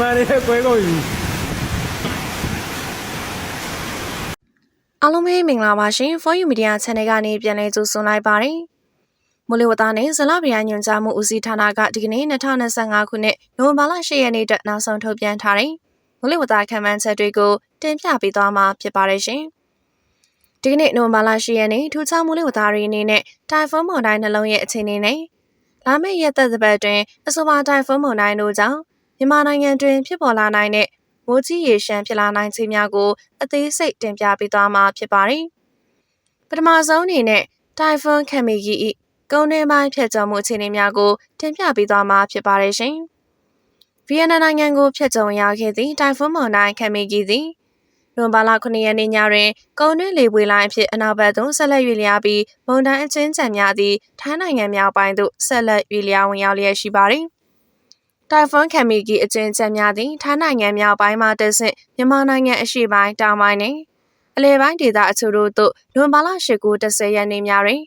မှန်တယ်ကွဲကုန်ပြီအားလုံးပဲမင်္ဂလာပါရှင် For You Media Channel ကနေပြန်လည်ကြိုဆိုလိုက်ပါတယ်။မိုးလေဝသနဲ့ဇလဗရညွန်ကြားမှုဦးစီးဌာနကဒီကနေ့2025ခုနှစ်နိုဝင်ဘာလ10ရက်နေ့အတွက်နောက်ဆုံးထုတ်ပြန်ထားတဲ့မိုးလေဝသခန့်မှန်းချက်တွေကိုတင်ပြပေးသွားမှာဖြစ်ပါတယ်ရှင်။ဒီကနေ့နိုဝင်ဘာလ10ရက်နေ့ထူးခြားမိုးလေဝသတွေအနေနဲ့တိုင်ဖွန်းမုန်တိုင်းနှလုံးရဲ့အခြေအနေနဲ့လာမယ့်ရက်သက်သက်တွင်အဆိုပါတိုင်ဖွန်းမုန်တိုင်းတို့ကြောင့် မြန်မာနိုင်ငံတွင်ဖြစ်ပေါ်လာနိုင်တဲ့မိုးကြီးရေရှမ်းဖြစ်လာနိုင်ခြင်းများကိုအသေးစိတ်တင်ပြပေးသွားမှာဖြစ်ပါတယ်။ပထမဆုံးအနေနဲ့တိုင်ဖွန်းခမီကြီး၏ကုန်းတွင်းပိုင်းဖြစ်ကျော်မှုအခြေအနေများကိုတင်ပြပေးသွားမှာဖြစ်ပါတယ်ရှင်။ဗီယက်နမ်နိုင်ငံကိုဖျက်ကျော်ဝင်ရောက်ခဲ့သည့်တိုင်ဖွန်းမုန်တိုင်းခမီကြီးသည်နိုဝင်ဘာလ9ရက်နေ့ညတွင်ကုန်းတွင်းလေပွေလိုင်းအဖြစ်အနောက်ဘက်သို့ဆက်လက်ရွေ့လျားပြီးမုန်တိုင်းအချင်းချံများသည့်ထိုင်းနိုင်ငံမြောက်ပိုင်းသို့ဆက်လက်ရွေ့လျားဝင်ရောက်လျက်ရှိပါသည်။ တိုင်ဖွန်းခမီကီအကျဉ်းချက်များသည့်ထိုင်းနိုင်ငံမြောက်ပိုင်းမှတဆင့်မြန်မာနိုင်ငံအရှေ့ပိုင်းတောင်ပိုင်းနှင့်အလဲပိုင်းဒေသအချို့တို့သို့နိုဝင်ဘာလ10ကူ10ရက်နေ့များတွင်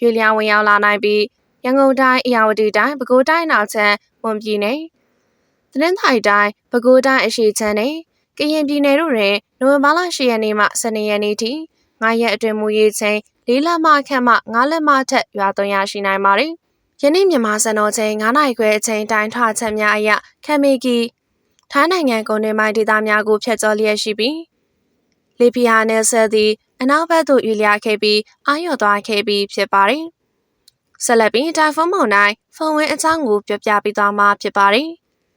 ရွေလျာဝင်ရောက်လာနိုင်ပြီးရန်ကုန်တိုင်းအရာဝတီတိုင်းပဲခူးတိုင်းနောက်ချမ်းဝန်ပြည်နယ်တနင်္သာရီတိုင်းပဲခူးတိုင်းအရှေ့ချမ်းနှင့်ကရင်ပြည်နယ်တို့တွင်နိုဝင်ဘာလ10ရက်နေ့မှ12ရက်နေ့ထိ9ရက်အတွင်းမူရေးချင်း၄လက်မှခန့်မှ9လက်မှထက်ရွာသွန်းရရှိနိုင်ပါသည်။ ယနေ့မြန်မာစံတော်ချိန်9နာရီခွဲအချိန်တိုင်းထွာချက်များအရခမီကီထိုင်းနိုင်ငံကုန်တွင်ပိုင်းဒေသများကိုဖျက်ကျော်လျက်ရှိပြီးလီဘီယာနယ်ဆက်သည်အနောက်ဘက်သို့ရွေ့လျားခဲ့ပြီးအာရုံသွားခဲ့ပြီးဖြစ်ပါတယ်။ဆက်လက်ပြီးတိုင်ဖွန်းမုန်တိုင်းဖုံဝင်းအကြောင်းကိုပြောပြပေးသွားမှာဖြစ်ပါတယ်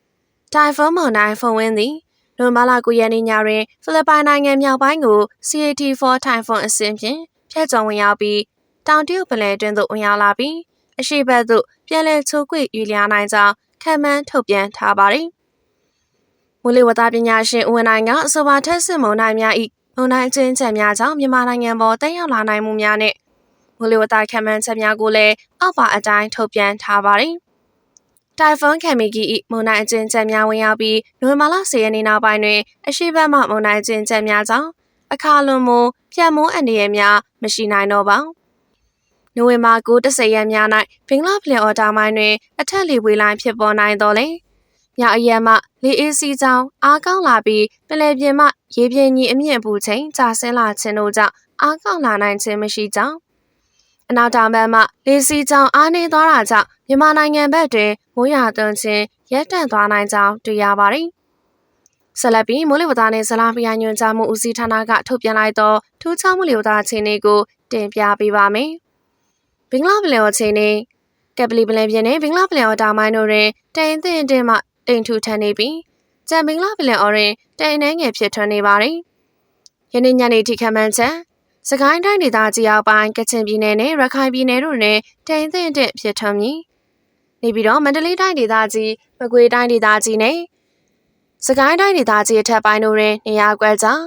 ။တိုင်ဖွန်းမုန်တိုင်းဖုံဝင်းသည်နိုဝင်ဘာလ9ရက်နေ့ညတွင်ဖိလစ်ပိုင်နိုင်ငံမြောက်ပိုင်းကို CAT4 တိုင်ဖွန်းအဆင့်ဖြင့်ဖျက်ကျော်ဝင်ရောက်ပြီးတောင်တရုတ်ပင်လယ်တွင်သို့ဝင်ရောက်လာပြီး အရှိဘက်သို့ပြန်လည်ချိုးကွေ့ရွေ့လျားနိုင်ကြောင်းခံမှန်းထုတ်ပြန်ထားပါတယ်။မူလဝတ္တပညာရှင်ဦးဝင်းနိုင်ကအဆိုပါထက်စစ်မုံတိုင်းများ၏မုံတိုင်းချင်းချက်များကြောင့်မြန်မာနိုင်ငံပေါ်တက်ရောက်လာနိုင်မှုများနဲ့မူလဝတ္တခံမှန်းချက်များကိုလည်းအောက်ပါအတိုင်းထုတ်ပြန်ထားပါတယ်။တိုင်ဖွန်းခမီကီ၏မုန်တိုင်းအကျဉ်းချက်များဝင်ရောက်ပြီးနိုဝင်ဘာလ10ရက်နေ့နောက်ပိုင်းတွင်အရှိဘက်မှမုန်တိုင်းအကျဉ်းချက်များကြောင့်အခါလွန်မှုပြတ်မုန်းအန္တရာယ်များမရှိနိုင်တော့ပါ။ နိုဝင်ဘာ9-10ရက်များ၌ဘင်္ဂလားပလင်အော်တာမိုင်းတွင် အထက်လေပွေလိုင်းဖြစ်ပေါ်နိုင်တော်လဲ။ညအရက်မှလေအေးစီးကြောင်းအားကောင်းလာပြီးပလယ်ပြင်မှရေပြင်ကြီးအမြင့်ပူချိန်ကြာဆင်းလာခြင်းတို့ကြောင့်အားကောင်းလာနိုင်ခြင်းမရှိကြောင်းအနောက်တောင်ဘက်မှလေစီးကြောင်းအားနည်းသွားတာကြောင့်မြန်မာနိုင်ငံဘက်တွင်မိုးရွာသွန်းခြင်းရပ်တန့်သွားနိုင်ကြောင်းတွေ့ရပါတယ်။ဆက်လက်ပြီးမိုးလေဝသနဲ့ဇလားပညာညွှန်ကြားမှုဦးစီးဌာနကထုတ်ပြန်လိုက်သောထူးခြားမှုလေဝသအခြေအနေကိုတင်ပြပေးပါမယ်။ ဘင်္ဂလားပလင်အခြေအနေကပလီပလင်ပြည်နယ်ဘင်္ဂလားပလင်အော်တာမိုင်းတို့တွင်တိမ်သင့်တင်မှတိမ်ထူထန်နေပြီးကြံဘင်္ဂလားပလင်အော်တွင်တိမ်နှဲငယ်ဖြစ်ထွန်းနေပါသည်။ယနေ့ညနေထိခန့်မှန်းချက်စကိုင်းတိုင်းဒေသကြီးအောက်ပိုင်းကချင်ပြည်နယ်နဲ့ရခိုင်ပြည်နယ်တို့တွင်တိမ်သင့်တဲ့ဖြစ်ထွန်းမည်။နေပြီးတော့မန္တလေးတိုင်းဒေသကြီးမကွေးတိုင်းဒေသကြီးနဲ့စကိုင်းတိုင်းဒေသကြီးအထက်ပိုင်းတို့တွင်နေရာကွက်ကြား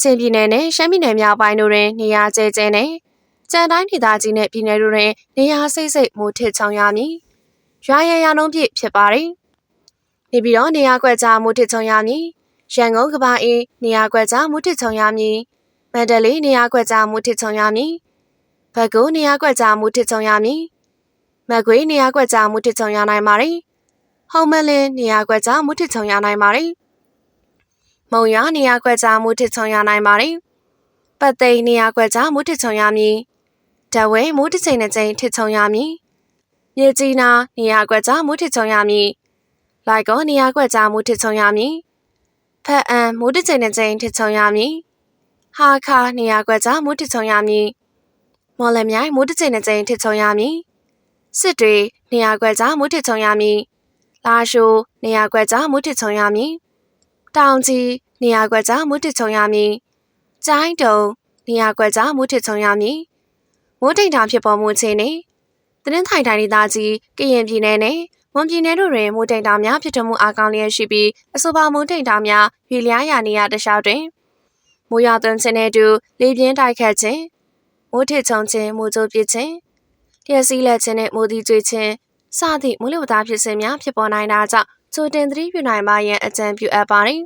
ချင်းပြည်နယ်နဲ့ရှမ်းပြည်နယ်မြောက်ပိုင်းတို့တွင်နေရာကျဲကျဲနဲ့ ကြံတိုင်းဒေသကြီးနဲ့ပြည်နယ်တို့တွင်နေရာစိတ်စိတ်မိုးထစ်ချောင်းရမည်။ရွာရရနှုံးပြည့်ဖြစ်ပါသည်။နေပြီးတော့နေရာကွက်ကြားမိုးထစ်ချောင်းရမည်။ရန်ကုန်ကဘာအေးနေရာကွက်ကြားမိုးထစ်ချောင်းရမည်။မန္တလေးနေရာကွက်ကြားမိုးထစ်ချောင်းရမည်။ဘက်ကူနေရာကွက်ကြားမိုးထစ်ချောင်းရမည်။မကွေးနေရာကွက်ကြားမိုးထစ်ချောင်းရနိုင်ပါသည်။ဟုံမလင်းနေရာကွက်ကြားမိုးထစ်ချောင်းရနိုင်ပါသည်။မုံရနေရာကွက်ကြားမိုးထစ်ချောင်းရနိုင်ပါသည်။ပတ်သိန်းနေရာကွက်ကြားမိုးထစ်ချောင်းရမည်။ တဝဲမိုးတစ်ချိန်တစ်ချိန်ထစ်ချောင်းရမည်။မြေကြီးနာနေရာကွက်ကြားမိုးထစ်ချောင်းရမည်။လိုက်ကောနေရာကွက်ကြားမိုးထစ်ချောင်းရမည်။ဖက်အံမိုးတစ်ချိန်တစ်ချိန်ထစ်ချောင်းရမည်။ဟာခါနေရာကွက်ကြားမိုးထစ်ချောင်းရမည်။မော်လမြိုင်မိုးတစ်ချိန်တစ်ချိန်ထစ်ချောင်းရမည်။စစ်တွေနေရာကွက်ကြားမိုးထစ်ချောင်းရမည်။လာရှိုးနေရာကွက်ကြားမိုးထစ်ချောင်းရမည်။တောင်ကြီးနေရာကွက်ကြားမိုးထစ်ချောင်းရမည်။ကျိုင်းတုံနေရာကွက်ကြားမိုးထစ်ချောင်းရမည်။ မိုးတိမ်တောင်ဖြစ်ပေါ်မှုခြင်းနဲ့တနင်္သာရီတိုင်းဒေသကြီးကရင်ပြည်နယ်နဲ့မွန်ပြည်နယ်တို့တွင်မိုးတိမ်တောင်များဖြစ်ထွန်းမှုအားကောင်းလျက်ရှိပြီးအဆိုပါမိုးတိမ်တောင်များရွေလျားရာနေရာတခြားတွင်မိုးရွာသွန်းခြင်းနဲ့အတူလေပြင်းတိုက်ခတ်ခြင်းမိုးထစ်ချုံခြင်းမိုးကြိုးပစ်ခြင်းလျှက်စီးလက်ခြင်းနဲ့မိုးသီးကျွေးခြင်းစသည့်မိုးလေဝသဖြစ်စဉ်များဖြစ်ပေါ်နိုင်တာကြောင့်ကြိုတင်သတိပြုနိုင်ပါရန်အကြံပြုအပ်ပါသည်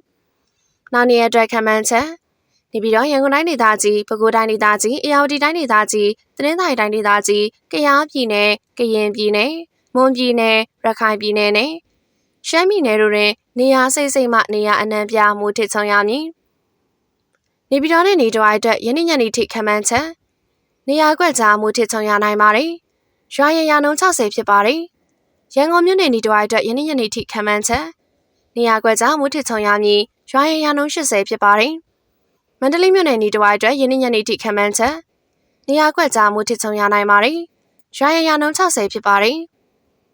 ။နောက်နေ့အတွက်ခံမှန်းချက် နေပြီးတော့ရန်ကုန်တိုင်းဒေသကြီးပဲခူးတိုင်းဒေသကြီးအေရဝတီတိုင်းဒေသကြီးတနင်္သာရီတိုင်းဒေသကြီးကယားပြည်နယ်ကရင်ပြည်နယ်မွန်ပြည်နယ်ရခိုင်ပြည်နယ်နဲ့ရှမ်းပြည်နယ်တို့တွင်နေရာစိတ်စိတ်မှနေရာအနှံပြမှုထစ်ချုံရမည်နေပြည်တော်နှင့်နေတော်အတွက်ယနေ့ညနေထိခံမှန်းချက်နေရာကွက်ကြားမှုထစ်ချုံရနိုင်ပါတယ်ရွာရရာနှုန်း60ဖြစ်ပါတယ်ရန်ကုန်မြို့နယ်နေတော်အတွက်ယနေ့ညနေထိခံမှန်းချက်နေရာကွက်ကြားမှုထစ်ချုံရမည်ရွာရရာနှုန်း80ဖြစ်ပါတယ် မန္တလေးမြို့နယ်နေတော်အတွက်ယနေ့ညနေထိခံမှန်းချက်နေရာကွက်ကြားမှုထစ်ချုံရနိုင်ပါတယ်ရွာရရာနှုန်း60ဖြစ်ပါတယ်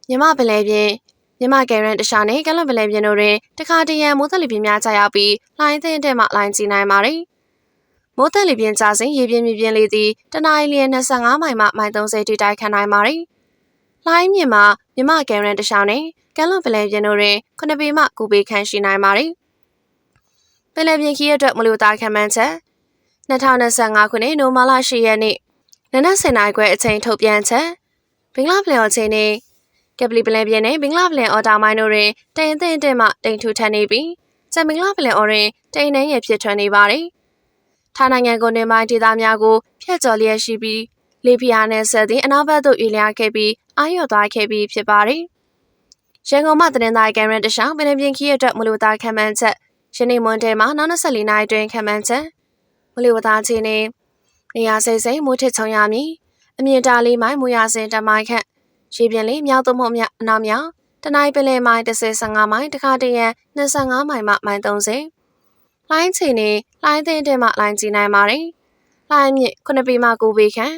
မြမပလဲပြင်းမြမကယ်ရန်တခြားနဲ့ကလန်ပလဲပြင်းတို့တွင်တခါတရံမိုးသက်လီပြင်းများကြာရောက်ပြီးလှိုင်းသင်းတဲ့မှလှိုင်းကြည့်နိုင်ပါတယ်မိုးသက်လီပြင်းကြာစဉ်ရေပြင်းမြပြင်းလေးသည်တနအီလျင်25မိုင်မှမိုင်30ထိတိုက်ခတ်နိုင်ပါတယ်လှိုင်းမြင့်မှာမြမကယ်ရန်တခြားနဲ့ကလန်ပလဲပြင်းတို့တွင်9ပေမှ9ပေခန့်ရှိနိုင်ပါတယ် ပလဲပြင်းခီးအတွက်မလို့သားခံမှန်းချက်2025ခုနှစ်နိုမာလာ10ရက်နေ့နနက်7:00နာရီခွဲအချိန်ထုတ်ပြန်ချက်ဘင်္ဂလားပလန်အချိန်နဲ့ကက်ပလီပလန်ပြည်နယ်ဘင်္ဂလားပလန်အော်တာမိုင်းတို့တွင်တိမ်အထင်တဲ့မှတိမ်ထူထပ်နေပြီးကျန်ဘင်္ဂလားပလန်အော်တွင်တိမ်နှင်းရဖြစ်ထွန်းနေပါတယ်။ထိုင်းနိုင်ငံကိုနေမိုင်းဒေသများကိုဖျက်ကျော်လျက်ရှိပြီးလေပြာနဲ့ဆက်သည့်အနောက်ဘက်သို့ရွေ့လျားခဲ့ပြီးအာရုံသွားခဲ့ပြီးဖြစ်ပါတယ်။ရန်ကုန်မှသတင်းသားကန်ရန်တရှောင်းပင်ပြင်ခီးရအတွက်မလူသားခံမှန်းချက် ယနေ့မွန်တဲမှာနောက်24နာရီတွင်ခံမှန်းချက်မလူသားချင်းနေနေရာစိတ်စိတ်မိုးထစ်ချုံရမည်အမြင့်တာလေးမိုင်မူရစင်တမိုင်ခန့်ရေပြင်လေးမြောက်သို့မဟုတ်မြောက်အနောက်မြောက်တနိုင်းပင်လယ်မိုင်35မိုင်တခါတရံ25မိုင်မှမိုင်30လိုင်းချီနေလိုင်းသင်းတဲ့မှလိုင်းကြည့်နိုင်ပါတယ်လိုင်းမြင့်9ပေမှ9ပေခန့်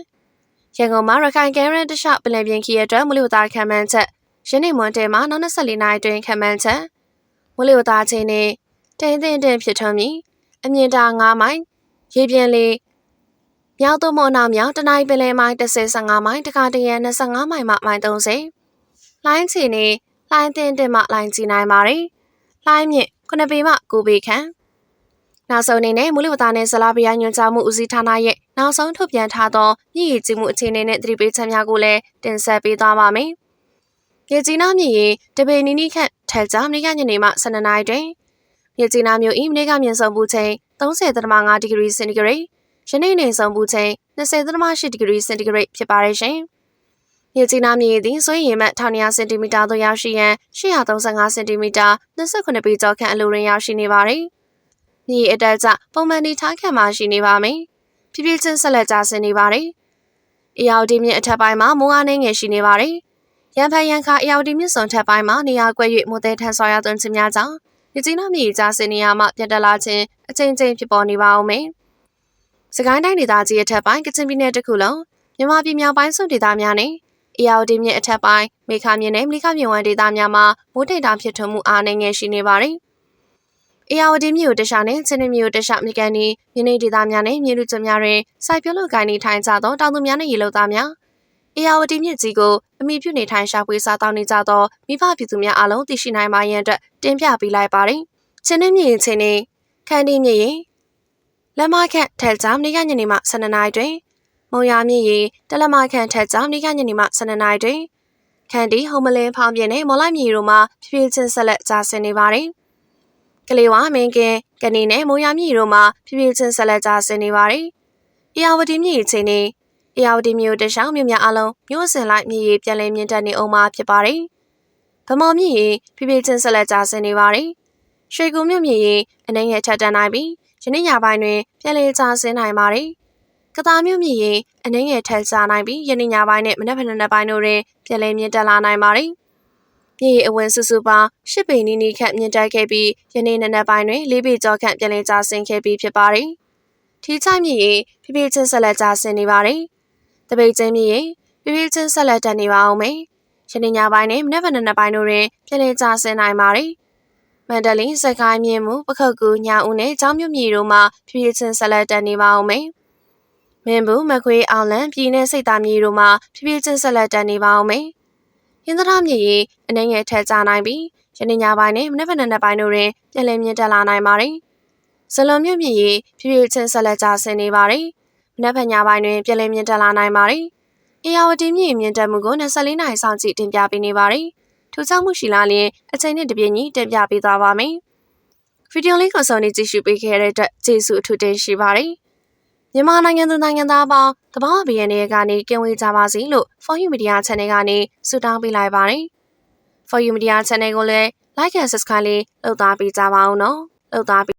ရန်ကုန်မှာရခိုင်ကဲရန်တခြားပင်လယ်ပြင်ခီးအတွက်မလို့သားခံမှန်းချက်ယနေ့မွန်တဲမှာနောက်24နာရီတွင်ခံမှန်းချက်မလို့သားချင်းနဲ့ တိန်တင်တင်ဖြစ်ထွန်းပြီးအမြင့်တာ9မိုင်ရေပြင်လေးမြောက်သို့မဟုတ်နောက်မြောက်တနိုင်းပင်လယ်မိုင်35မိုင်တခါတရံ25မိုင်မှမိုင်30လိုင်းချီနေလိုင်းတင်တင်မှလိုင်းကြည့်နိုင်ပါတယ်လိုင်းမြင့်9ပေမှ9ပေခန့်နောက်ဆုံးအနေနဲ့မူလဝတ္တနဲ့ဇလာပီယာညွှန်ကြားမှုဦးစီးဌာနရဲ့နောက်ဆုံးထုတ်ပြန်ထားသောမြည်ရည်ကြီးမှုအခြေအနေနဲ့သတိပေးချက်များကိုလည်းတင်ဆက်ပေးသွားပါမယ်။မြေကြီးနားမြည်ရည်တပေနီနီခန့်ထက်ကြမနေ့ကညနေမှ12နာရီတွင် မြေကြီးနားမြို့၏မနေ့ကမြင့်ဆုံးပူချိန်30.5ဒီဂရီစင်တီဂရိတ်ယနေ့နေဆုံးပူချိန်20.8ဒီဂရီစင်တီဂရိတ်ဖြစ်ပါတယ်ရှင်။မြေကြီးနားမြေသည်ဆိုရင်မှ1200စင်တီမီတာသို့ရောက်ရှိရန်835စင်တီမီတာ29ပေကျော်ခန့်အလိုတွင်ရောက်ရှိနေပါတယ်။မြေအတက်ကျပုံမှန်နေထားခံမှရှိနေပါမယ်။ဖြည်းဖြည်းချင်းဆက်လက်ကျဆင်းနေပါတယ်။အယောက်ဒီမြင့်အထက်ပိုင်းမှာမိုးအားနှင်းငယ်ရှိနေပါတယ်။ရန်ဖန်ရန်ခါအယောက်ဒီမြင့်စုံထက်ပိုင်းမှာနေရာကွက်၍မိုးသည်ထန်ဆွာရသွန်းခြင်းများကြောင့် မြကြီးနားမြေကြားစင်နေရမှပြတ်တက်လာခြင်းအချိန်ချင်းဖြစ်ပေါ်နေပါဦးမယ်။စကိုင်းတိုင်းဒေသကြီးအထက်ပိုင်းကချင်ပြည်နယ်တစ်ခုလုံးမြန်မာပြည်မြောက်ပိုင်းစွန်ဒေသများနဲ့အရာဝတီမြစ်အထက်ပိုင်းမေခမြစ်နဲ့မလိခမြစ်ဝမ်းဒေသများမှာမိုးတိမ်တာဖြစ်ထွန်းမှုအားနည်းငယ်ရှိနေပါတယ်။အရာဝတီမြစ်ကိုတခြားနဲ့ချင်းမြစ်ကိုတခြားမြကန်ဒီမြင်းနေဒေသများနဲ့မြေလူကျွများတွင်စိုက်ပျိုးလုပ်ကိုင်နေထိုင်ကြသောတောင်သူများနဲ့ရေလုံသားများ အရာဝတီမြစ်ကြီးကိုအမိပြုနေထိုင်ရှာဖွေစားတောင်းနေကြသောမိဘပြည်သူများအားလုံးသိရှိနိုင်ပါရန်အတွက်တင်ပြပေးလိုက်ပါတယ်။ချင်းမြစ်ချင်းနဲ့ခန်းဒီမြစ်ရင်လက်မခန့်ထက်ကြောင်နေကညနေမှ12နာရီတွင်မုံရမြင့်ရီတလက်မခန့်ထက်ကြောင်နေကညနေမှ12နာရီတွင်ခန်ဒီဟုံမလင်းဖောင်းပြင်းနဲ့မော်လိုက်မြေတို့မှဖြည်းဖြည်းချင်းဆက်လက်ကြာဆင်းနေပါတယ်။ကလေးဝမင်းကင်းကနေနဲ့မုံရမြေတို့မှဖြည်းဖြည်းချင်းဆက်လက်ကြာဆင်းနေပါတယ်။အေယာဝတီမြေချင်းနေ အေယာဝတီမြို့တခြားမြို့များအလုံးမြို့စင်လိုက်မြေရီပြန်လည်မြင့်တက်နေအောင်မှာဖြစ်ပါတယ်။ဗမော်မြေရီဖြည်းဖြည်းချင်းဆက်လက်ကြာဆင်းနေပါတယ်။ရွှေကူမြို့မြေရီအနေငယ်ထက်တန်းနိုင်ပြီးယနေ့ညပိုင်းတွင်ပြန်လည်ကျဆင်းနိုင်ပါတယ်။ကတားမြို့မြစ်ရင်အနှင်းငယ်ထက်ကျနိုင်ပြီးယနေ့ညပိုင်းနဲ့မနက်ဖြန်နေ့ပိုင်းတို့တွင်ပြန်လည်မြင့်တက်လာနိုင်ပါတယ်။မြေအဝင်စုစုပေါင်း၈ပေနီးနီးခန့်မြင့်တက်ခဲ့ပြီးယနေ့နံနက်ပိုင်းတွင်၄ပေကျော်ခန့်ပြန်လည်ကျဆင်းခဲ့ပြီးဖြစ်ပါတယ်။ထီးချိုင်မြစ်ရင်ဖြည်းဖြည်းချင်းဆက်လက်ကျဆင်းနေပါတယ်။ တပိတ်ကျင်းမြစ်ရင်ဖြည်းဖြည်းချင်းဆက်လက်တက်နေပါအောင်မယ်။ယနေ့ညပိုင်းနဲ့မနက်ဖြန်နေ့ပိုင်းတို့တွင်ပြန်လည်ကျဆင်းနိုင်ပါတယ်။မန္တလေးစကိုင်းမြင်းမှုပခုတ်ကူညောင်ဦးနဲ့ကျောင်းမြို့မြေတို့မှာဖြည်းဖြည်းချင်းဆက်လက်တက်နေပါအောင်မယ်။မင်းဘူးမခွေးအောင်လန်ပြည်내စိတ်သားမြေတို့မှာဖြည်းဖြည်းချင်းဆက်လက်တက်နေပါအောင်မယ်။ဟင်းသရမြေရီအနေငယ်ထက်ကြနိုင်ပြီးယနေ့ညပိုင်းနဲ့မနေ့ကနေ့ပိုင်းတို့တွင်ပြည်လည်မြင့်တက်လာနိုင်ပါတယ်။ဇလွန်မြို့မြေရီဖြည်းဖြည်းချင်းဆက်လက်ကျဆင်းနေပါတယ်။ မနေ့ကညပိုင်းတွင်ပြည်လည်မြင့်တက်လာနိုင်ပါတယ်။အေယာဝတီမြေမြင့်တက်မှုကို24နိုင်ဆောင်ကြည့်တင်ပြပေးနေပါတယ်။ထူးခြားမှုရှိလားလျင်အချိန်နဲ့တပြေးညီတင်ပြပေးသွားပါမယ်။ဗီဒီယိုလေးကိုစောင့်နေကြည့်ရှုပေးခဲ့တဲ့အတွက်ကျေးဇူးအထူးတင်ရှိပါတယ်။မြန်မာနိုင်ငံသူနိုင်ငံသားပေါင်းတဘာဝဘီယန်တွေကနေကင်ဝေးကြပါစေလို့ For You Media Channel ကနေဆုတောင်းပေးလိုက်ပါတယ်။ For You Media Channel ကိုလည်း like and subscribe လေးလုပ်သားပေးကြပါဦးနော်လုပ်သား